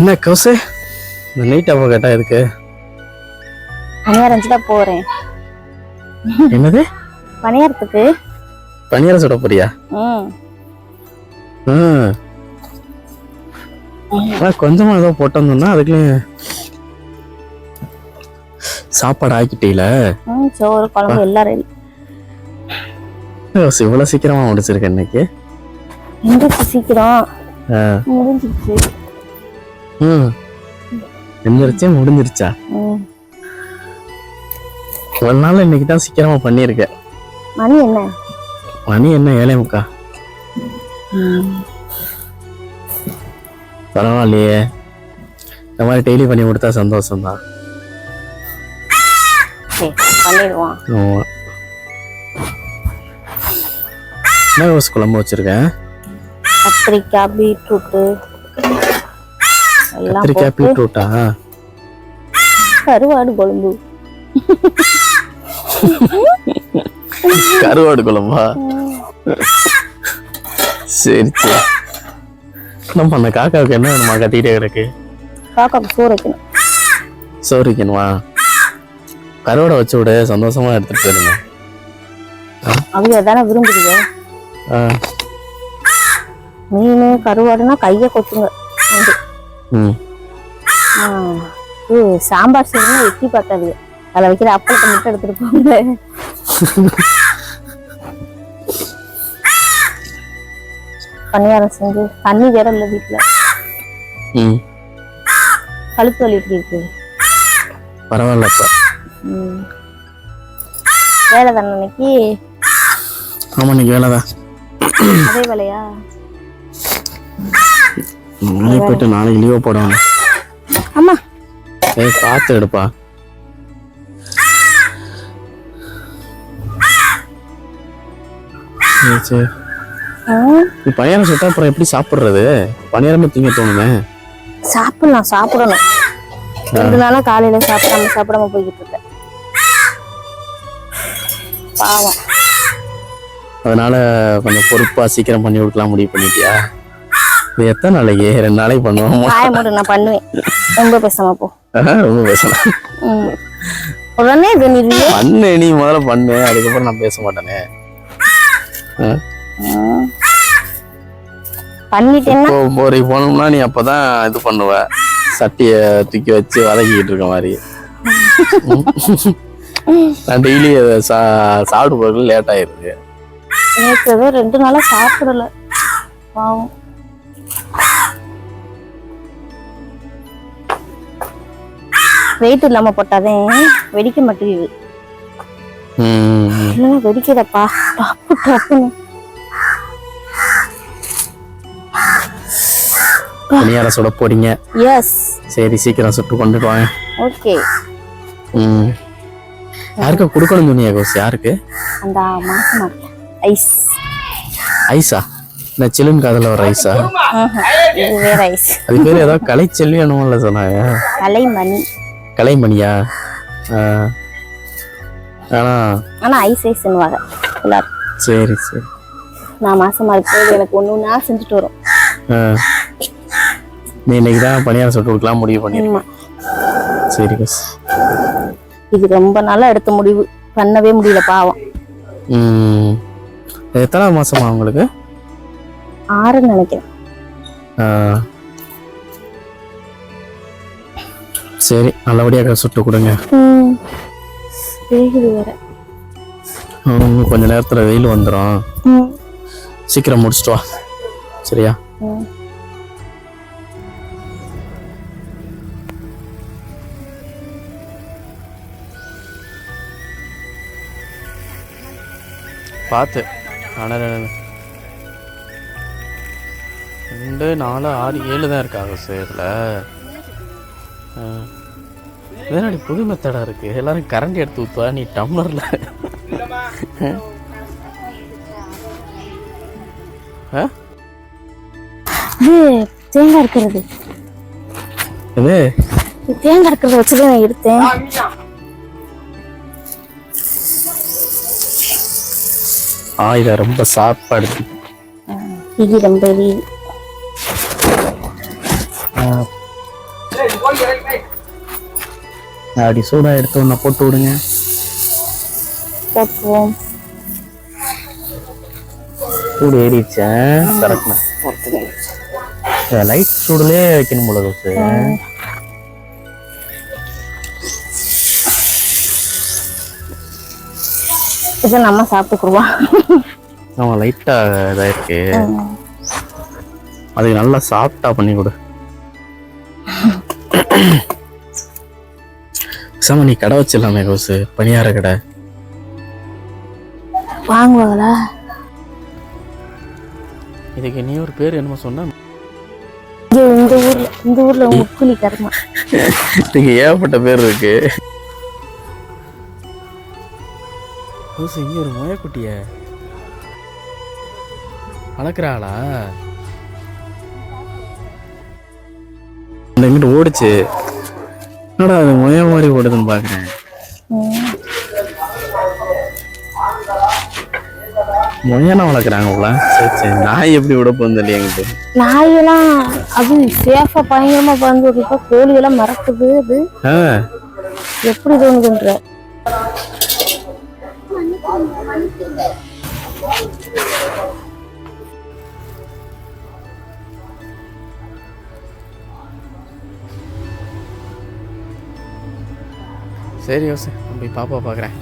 என்ன கௌசு? இந்த நைட் அப்போ கேட்டா இருக்கு. பணியாரம் தான் போறேன். என்னது? பணியாரத்துக்கு. பனியாரம் சுட போறியா? ம். கொஞ்சமா ஏதோ போட்டு வந்தோம்னா அதுக்குள்ள சாப்பாடு ஆக்கிட்டீல? சோறு குழம்பு எல்லாம் ரெடி. இவ்வளவு சீக்கிரமா முடிச்சிருக்க இன்னைக்கு. முடிஞ்சிருச்சு. எந்திரிச்சே முடிஞ்சிருச்சா? ஒரு நாள் இன்னைக்கு தான் சீக்கிரமா பண்ணியிருக்க. மணி என்ன? மணி என்ன? ஏழை முக்கா. பரவாயில்லையே. இந்த மாதிரி டெய்லி பண்ணி கொடுத்தா சந்தோஷம் தான். என்ன ரோஸ் குழம்பு வச்சிருக்கேன் கத்திரிக்காய் பீட்ரூட்டு. கத்திரிக்காய் பீட்ரூட்டா கருவாடு குழம்பு. கருவாடு குழம்பா? சரி சரி. நம்ம அந்த காக்காவுக்கு என்ன வேணுமா? கத்திக்கிட்டே கிடக்கு. காக்காக்கு சோறு வைக்கணும். சோறிக்கணுமா கருவாடை வச்சு விடு. சந்தோஷமா எடுத்துட்டு போயிருங்க அவங்க தானே விரும்புதுங்க ஆ, மீன் கருவாடுனா கையை கொத்துங்க. இது சாம்பார் செய்யணும்னா எட்டி பார்க்காது அதில் வைக்கிற அப்பளத்தை மட்டும் எடுத்துட்டு போங்க. பணியாரம் செஞ்சு தண்ணி வேற இல்லை வீட்டில் கழுத்து வலி எப்படி இருக்கு? பரவாயில்ல இப்ப ம். வேலை தானே இன்னைக்கு ஆமா இன்னைக்கு வேலைதான். அதே வேலையா? நாளைக்கு போயிட்டு நாளைக்கு லீவ் போடணும் ஆமா ஏய் பார்த்து எடுப்பா. சரி. நீ பணியாரம் சுட்டா அப்புறம் எப்படி சாப்பிடுறது? பணியாரமே திங்க தோணுமே. சாப்பிடலாம் சாப்பிடணும் ரெண்டு நாளா காலையில சாப்பிடாம சாப்பிடாம போய்கிட்டு இருக்கேன். பாவம். அதனால கொஞ்சம் பொறுப்பா சீக்கிரம் பண்ணி கொடுக்கலாம் முடிவு பண்ணிட்டியா? இது எத்தனை நாளைக்கு? ரெண்டு நாளைக்கு பண்ணுவோம்? காய மூடு நான் பண்ணுவேன். ரொம்ப பேசாம போ. ரொம்ப பேசலாம். உடனே இது நிறுவியே பண்ணு நீ முதல்ல பண்ணு. அதுக்கப்புறம் நான் பேச மாட்டேனே? பண்ணிட்டேன்னா ஒரு போனோம்னா நீ அப்பதான் இது பண்ணுவ. சட்டிய தூக்கி வச்சு வதக்கிட்டு இருக்க மாதிரி. நான் டெய்லி அதை சா சாப்பிட்டு போகிறது லேட் ஆயிருது நேற்று ரெண்டு நாளா சாப்பிடல. பாவம். வெயிட் இல்லாம போட்டாதே. வெடிக்க மாட்டேங்குது. இல்லைன்னா வெடிக்குதப்பா டப்பு டப்புன்னு. பணியாரம் சுட போறீங்க. எஸ் சரி சீக்கிரம் சுட்டு கொண்டுட்டு வாங்க. ஓகே ம். யாருக்கு கொடுக்கணும் சொன்னியா கோஸ்? யாருக்கு? அந்த மாசமா. ஐஸ். ஐஸா? இந்த சில்லுன்னு காதில் ஒரு வேற ஐஸ் அது பேர் ஏதோ கலைச்செல்வி என்னமோல சொன்னாங்க. கலைமணி. கலைமணியா? ஆ. ஆனா ஆனா ஐஸ் ஐஸ்ன்னுவாங்க எல்லாரும். சரி சரி. நான் மாசமா இருக்கும்போது எனக்கு ஒண்ணு ஒண்ணா செஞ்சுட்டு வரும். நீ இன்னைக்கு தான் பணியாரம் சுட்டு கொடுக்கலாம் முடிவு பண்ணிருக்கேன் ஆமா. சரி கோஸ் இது ரொம்ப நாளா எடுத்த முடிவு. பண்ணவே முடியல பாவம். ம். எத்தனாவது மாசமா உங்களுக்கு? ஆறுன்னு நினைக்கிறேன். சரி நல்லபடியாக சுட்டு கொடுங்க ம். வேகுது வேற கொஞ்ச நேரத்துல வெயில் வந்துடும். சீக்கிரம் முடிச்சிட்டு வா சரியா. பார்த்து ஆனால் ரெண்டு நாலு ஆறு ஏழு தான் இருக்காங்க சேரில் இதனாடி புது மெத்தடாக இருக்கு. எல்லாரும் கரண்ட் எடுத்து ஊற்றுவா நீ டம்ளரில். தேங்காய் இருக்கிறது தேங்காய் இருக்கிறத வச்சு நான் எடுத்தேன். ஆ இதை ரொம்ப சாப்பாடு. இது ரொம்ப. அப்படி சூடா எடுத்து ஒன்று போட்டு விடுங்க. போட்டுருவோம். சூடு ஏறிடுச்சா? கரெக்ட்ண்ணா. லைட் சூடுலேயே வைக்கணும் போல தோசை இப்போ நம்ம சாப்பிட்டுக்குருவோம். ஆமாம் லைட்டாக இதாக இருக்கு அதுக்கு நல்லா சாஃப்டா பண்ணி கொடு. சாம நீ கடை வச்சிடலாமே கோசு பணியார கடை. வாங்குவாங்களா? இதுக்கு நீ ஒரு பேர் என்னமோ சொன்ன இந்த ஊர்ல இந்த ஊர்ல முக்குலி கருமா. இதுக்கு ஏகப்பட்ட பேர் இருக்கு. கோசு இங்க ஒரு முயக்குட்டிய வளர்க்குறாளா? இங்கிட்டு ஓடுச்சு. என்னடா அது முய மாதிரி ஓடுதுன்னு பாக்குறேன். முயனா வளர்க்குறாங்க போல. சரி சரி நாய் எப்படி விட போகுது இல்லையா எங்கிட்ட நாயெல்லாம் அது சேஃபா பயங்கரமா பறந்து கோழி எல்லாம் மறக்குது அது. எப்படி தோணுதுன்ற. சரி யோசி போய் பாப்பா பார்க்குறேன்.